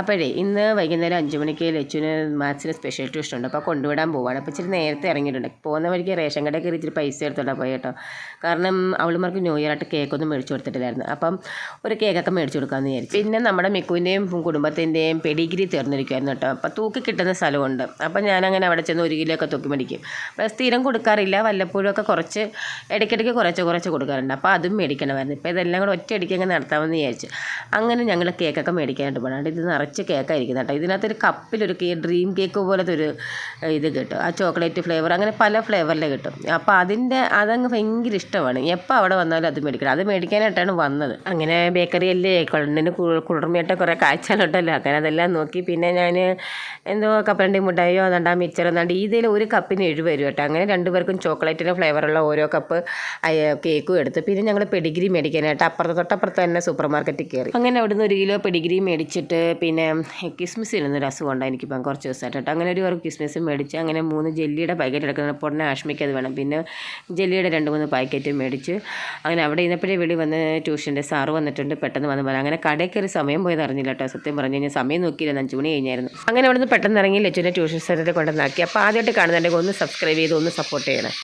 അപ്പോഴേ ഇന്ന് വൈകുന്നേരം അഞ്ച് മണിക്ക് ലച്ചുവിന് മാത്സിന് സ്പെഷ്യൽ ട്യൂഷൻ ഉണ്ട്. അപ്പോൾ കൊണ്ടുവിടാൻ പോവാണ്. അപ്പോൾ ഇച്ചിരി നേരത്തെ ഇറങ്ങിയിട്ടുണ്ട്. പോകുന്ന വഴിക്ക് റേഷൻ കടയിൽ കയറി ഇച്ചിരി പൈസ എടുത്തോണ്ടാണ് പോയി കേട്ടോ. കാരണം അവളുമാർക്ക് ന്യൂ ഇയർ ആയിട്ട് കേക്കൊന്നും മേടിച്ചു കൊടുത്തിട്ടില്ലായിരുന്നു. അപ്പം ഒരു കേക്കൊക്കെ മേടിച്ചു കൊടുക്കാമെന്ന് വിചാരിച്ചു. പിന്നെ നമ്മുടെ മിക്കുവിന്റെയും കുടുംബത്തിന്റെയും പെഡിഗ്രി തീർന്നിരിക്കുമായിരുന്നു കേട്ടോ. അപ്പോൾ തൂക്കി കിട്ടുന്ന സ്ഥലമുണ്ട്. അപ്പം ഞാനങ്ങനെ അവിടെ ചെന്ന് ഒരു കിലോ ഒക്കെ തൂക്കി മേടിക്കും. അപ്പോൾ സ്ഥിരം കൊടുക്കാറില്ല. വല്ലപ്പോഴും ഒക്കെ കുറച്ച് ഇടയ്ക്കിടയ്ക്ക് കുറച്ച് കുറച്ച് കൊടുക്കാറുണ്ട്. അപ്പോൾ അതും മേടിക്കണമായിരുന്നു. ഇപ്പോൾ ഇതെല്ലാം കൂടെ ഒറ്റയടിക്ക് അങ്ങ് നടത്താമെന്ന് വിചാരിച്ചു. അങ്ങനെ ഞങ്ങൾ കേക്കൊക്കെ മേടിക്കാനായിട്ട് പോകണം ഇത് നിറച്ച് കേക്കായിരിക്കും കേട്ടോ. ഇതിനകത്തൊരു കപ്പിലൊരു കേ ഡ്രീം കേക്ക് പോലത്തെ ഒരു ഇത് കിട്ടും. ആ ചോക്ലേറ്റ് ഫ്ലേവർ അങ്ങനെ പല ഫ്ലേവറിൽ കിട്ടും. അപ്പോൾ അതിന്റെ അതങ്ങ് ഭയങ്കര ഇഷ്ടമാണ്. എപ്പോൾ അവിടെ വന്നാലും അത് മേടിക്കണം. അത് മേടിക്കാനായിട്ടാണ് വന്നത്. അങ്ങനെ ബേക്കറിയല്ലേ കണ്ണിന് കുളിർമയായിട്ട് കുറേ കാഴ്ചകളുണ്ടല്ലോ അങ്ങനെ അതെല്ലാം നോക്കി പിന്നെ ഞാൻ എന്തോ കപ്പലണ്ടി മുട്ടായോ അതാണ്ട് ആ മിച്ചർ എന്നാണ്ട് ഇതിൽ ഒരു കപ്പിന് എഴുപത് രൂപ കേട്ടോ. അങ്ങനെ രണ്ടുപേർക്കും ചോക്ലേറ്റിന്റെ ഫ്ലേവറുള്ള ഓരോ കപ്പ് കേക്കും എടുത്ത്. പിന്നെ ഞങ്ങൾ പെഡിഗ്രി മേടിക്കാനായിട്ട് അപ്പുറത്ത് തൊട്ടപ്പുറത്ത് തന്നെ സൂപ്പർ മാർക്കറ്റിൽ കയറി അങ്ങനെ അവിടുന്ന് ഒരു കിലോ പെഡിഗ്രി മേടിച്ചിട്ട് പിന്നെ കിസ്മിസ് ഇരുന്നൊരു അസുഖം ഉണ്ട് എനിക്കിപ്പം കുറച്ച് ദിവസമായിട്ട് കേട്ടോ. അങ്ങനെ ഒരു കിസ്മിസ് മേടിച്ച് അങ്ങനെ മൂന്ന് ജെല്ലിയുടെ പാക്കറ്റ് എടുക്കുന്ന പൊടനെ ആഷ്മിക്ക് അത് വേണം. പിന്നെ ജെല്ലിയുടെ രണ്ട് മൂന്ന് പാക്കറ്റ് മേടിച്ച് അങ്ങനെ അവിടെ ഇന്നപ്പോഴേ വെളി വന്ന് ട്യൂഷന്റെ സാറ് വന്നിട്ടുണ്ട് പെട്ടെന്ന് വന്ന് പറയാം അങ്ങനെ കടയിൽ കയറി സമയം പോയത് അറിഞ്ഞില്ല കേട്ടോ. സത്യം പറഞ്ഞു കഴിഞ്ഞാൽ സമയം നോക്കിയില്ല. അഞ്ച് മണി കഴിഞ്ഞായിരുന്നു. അങ്ങനെ അവിടെ നിന്ന് പെട്ടെന്ന് ഇറങ്ങി ലച്ചുവിനെ ട്യൂഷൻ സെന്ററിൽ കൊണ്ടുവന്നാക്കി. അപ്പോൾ ആദ്യമായിട്ട് കാണുന്നുണ്ടെങ്കിൽ ഒന്ന് സബ്സ്ക്രൈബ് ചെയ്ത് ഒന്ന് സപ്പോർട്ട് ചെയ്യണം.